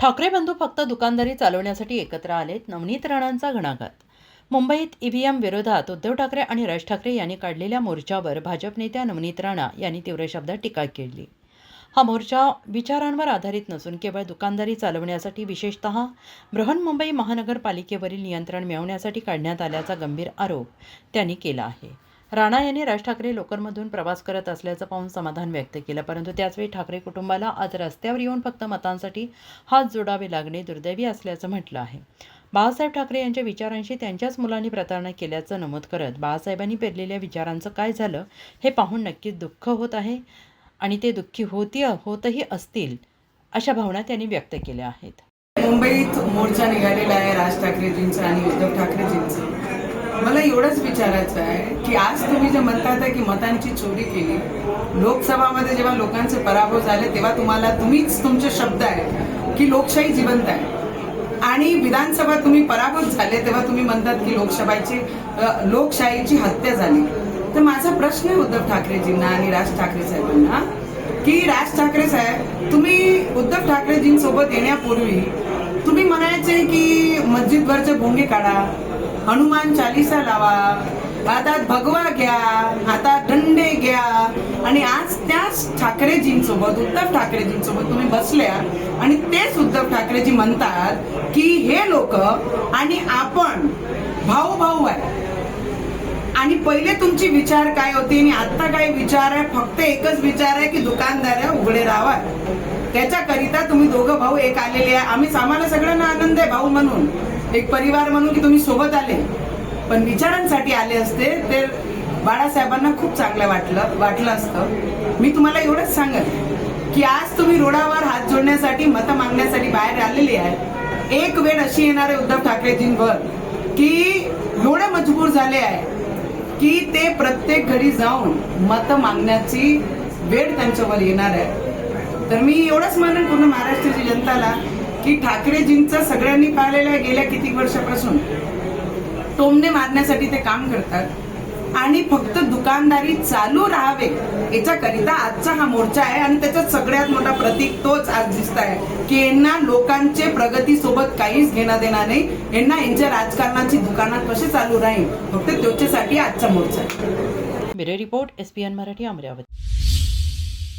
ठाकरे बंधू फक्त दुकानदारी चालवण्यासाठी एकत्र आलेत नवनीत राणांचा घणाघात. मुंबईत ईव्हीएम विरोधात उद्धव ठाकरे आणि राज ठाकरे यांनी काढलेल्या मोर्चावर भाजप नेत्या नवनीत राणा यांनी तीव्र शब्दात टीका केली. हा मोर्चा विचारांवर आधारित नसून केवळ दुकानदारी चालवण्यासाठी विशेषतः बृहन्मुंबई महानगरपालिकेवरील नियंत्रण मिळवण्यासाठी काढण्यात आल्याचा गंभीर आरोप त्यांनी केला आहे. राणा यांनी राज ठाकरे लोकलमधून प्रवास करत असल्याचं पाहून समाधान व्यक्त केलं. परंतु त्याचवेळी ठाकरे कुटुंबाला आज रस्त्यावर येऊन फक्त मतांसाठी हात जोडावे लागणे दुर्दैवी असल्याचं म्हटलं आहे. बाळासाहेब ठाकरे यांच्या विचारांशी त्यांच्याच मुलांनी प्रतारणा केल्याचं नमूद करत बाळासाहेबांनी पेरलेल्या विचारांचं काय झालं हे पाहून नक्कीच दुःख होत आहे आणि ते दुःखी होती होतही असतील अशा भावना त्यांनी व्यक्त केल्या आहेत. मुंबईत मोर्चा निघालेला आहे राज ठाकरेजींचा आणि उद्धव ठाकरेजींचा. मला एवढंच विचारायचं आहे की आज तुम्ही जे म्हणतात आहे की मतांची चोरी केली लोकसभामध्ये जेव्हा लोकांचे पराभव झाले तेव्हा तुम्हाला तुम्हीच तुमचे शब्द आहे की लोकशाही जिवंत आहे. आणि विधानसभा तुम्ही पराभूत झाले तेव्हा तुम्ही म्हणतात की लोकसभाची लोकशाहीची हत्या झाली. तर माझा प्रश्न आहे उद्धव ठाकरेजींना आणि राज ठाकरे साहेबांना की राज ठाकरे साहेब तुम्ही उद्धव ठाकरेजींसोबत येण्यापूर्वी तुम्ही म्हणायचे की मस्जिदवरचे भोंगे काढा हनुमान चालिसा लावा हातात भगवा घ्या हातात दंडे घ्या. आणि आज त्याच ठाकरेजींसोबत उद्धव ठाकरेजींसोबत तुम्ही बसल्या आणि तेच उद्धव ठाकरेजी म्हणतात की हे लोक आणि आपण भाऊ भाऊ आहे. आणि पहिले तुमची विचार काय होती आणि आता काय विचार आहे? फक्त एकच विचार आहे की दुकानदार उघडे राहावा. त्याच्याकरिता तुम्ही दोघं भाऊ एक आलेले आहे. आम्ही आम्हाला सगळ्यांना आनंद आहे भाऊ म्हणून. एक परिवार म्हणून की तुम्ही सोबत आले. पण विचारांसाठी आले असते ते बाळासाहेबांना खूप चांगलं वाटलं वाटलं असतं. मी तुम्हाला एवढंच सांगत की आज तुम्ही रोडावर हात जोडण्यासाठी मतं मागण्यासाठी बाहेर आलेली आहे. एक वेळ अशी येणार आहे उद्धव ठाकरेजींवर की एवढे मजबूर झाले आहे की ते प्रत्येक घरी जाऊन मतं मागण्याची वेळ त्यांच्यावर येणार आहे. तर मी एवढंच म्हणेन पूर्ण महाराष्ट्राची जनताला की ठाकरेजींचा सगळ्यांनी पाहिलेला गेल्या किती वर्षापासून. टोमने मारण्यासाठी ते काम करतात. आणि फक्त दुकानदारी चालू राहावे याच्याकरिता आजचा हा मोर्चा आहे आणि त्याच्यात सगळ्यात मोठा प्रतीक तोच आज दिसत आहे की यांना लोकांचे प्रगतीसोबत काहीच घेणं देणार नाही. यांना यांच्या राजकारणाची दुकानात कसे चालू राहील? फक्त त्याच्यासाठी आजचा मोर्चा आहे. Bureau report S P N Marathi Amravati.